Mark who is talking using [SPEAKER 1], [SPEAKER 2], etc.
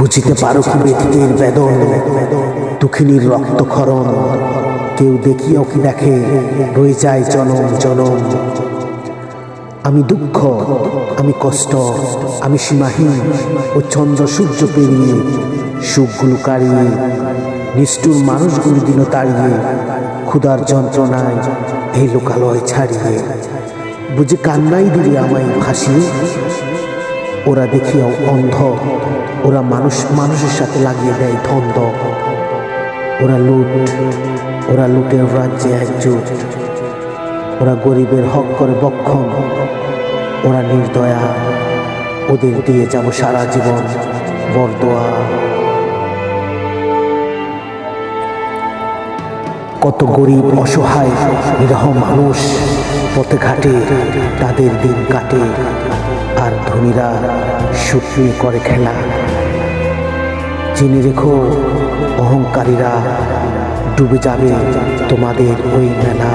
[SPEAKER 1] বুঝিতে পারো কি ব্যথিতের বেদন দুঃখিনীর রক্তক্ষরণ কেউ দেখিও কি দেখে? রয়ে যায় জনম জনম। আমি দুঃখ আমি কষ্ট আমি সীমাহীন ও চন্দ্র সূর্য পেরিয়ে সুখগুলো কাড়িয়ে নিষ্ঠুর মানুষগুলো দিন তাড়িয়ে ক্ষুধার যন্ত্রণায় এই লোকালয় ছাড়িয়ে। বুঝে কান্নাই দিলে আমায় ভাসিয়ে ওরা দেখিয়াও অন্ধ। ওরা মানুষ, মানুষের সাথে লাগিয়ে দেয় ধন্দ। ওরা লুট, ওরা লুটের রাজ্যে একজোট। ওরা গরিবের হক করে বক্ষণ। ওরা নির্দয়া। ওদের দিয়ে যাব সারা জীবন বরদোয়া। কত গরিব, অসহায়, নিরহ মানুষ পথে ঘাটে তাদের দিন কাটে। আর ধনীরা সুখ করে খেলা। জেনে রেখো অহংকারীরা ডুবে যাবে তোমাদের ওই মেলা।